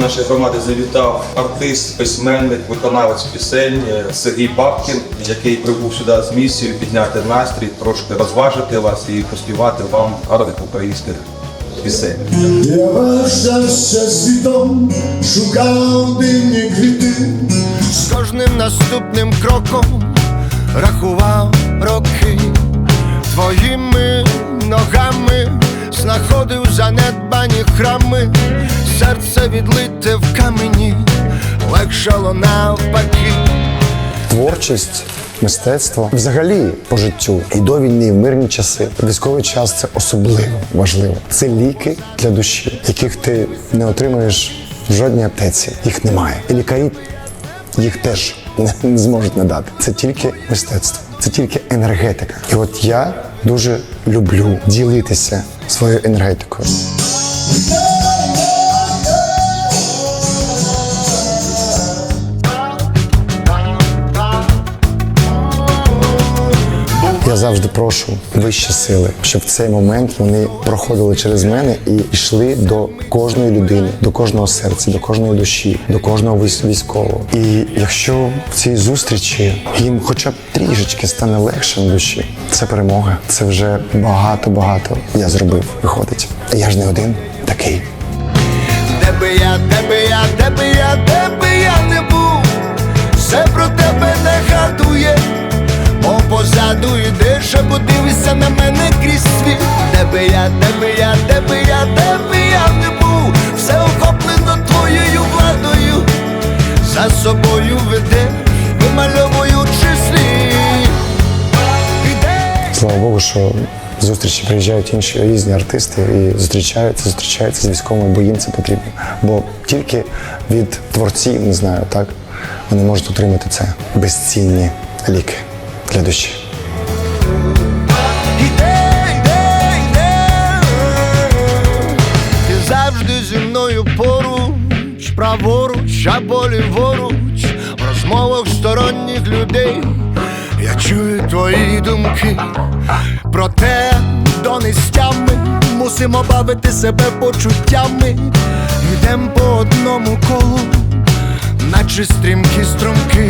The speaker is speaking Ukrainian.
нашої громади завітав артист, письменник, виконавець пісень е, Сергій Бабкін, який прибув сюди з місією підняти настрій, трошки розважити вас і поспівати вам гарних українських пісень. Я вважався світом, шукав дивні квіти. з кожним наступним кроком рахував роки твоїми ногами знаходив занедбані храми, серце відлите в камені, легшало навпаки. Творчість, мистецтво взагалі по життю і до війни, і в мирні часи. Військовий час це особливо важливо. Це ліки для душі, яких ти не отримаєш в жодній аптеці. Їх немає. І лікарі їх теж не зможуть надати. Це тільки мистецтво, це тільки енергетика. І от я дуже люблю ділитися своєю енергетикою. Завжди прошу вищі сили, щоб в цей момент вони проходили через мене і йшли до кожної людини, до кожного серця, до кожної душі, до кожного військового. І якщо в цій зустрічі їм хоча б трішечки стане легше на душі, це перемога. Це вже багато багато я зробив. Виходить. Я ж не один такий. Де би я, де би я, де би я, де би би я, де би я, де би я, де би я не був, все охоплено твоєю владою, за собою ведеш, вимальовуючи слід. Слава Богу, що зустрічі приїжджають інші різні артисти і зустрічаються, зустрічаються з військовими, бо їм це потрібно. Бо тільки від творців, не знаю, так, вони можуть отримати це безцінні ліки для душі. Праворуч або ліворуч, в розмовах сторонніх людей. Я чую твої думки про те, до нестями мусимо бавити себе почуттями. Йдем по одному колу, наче стрімкі струмки.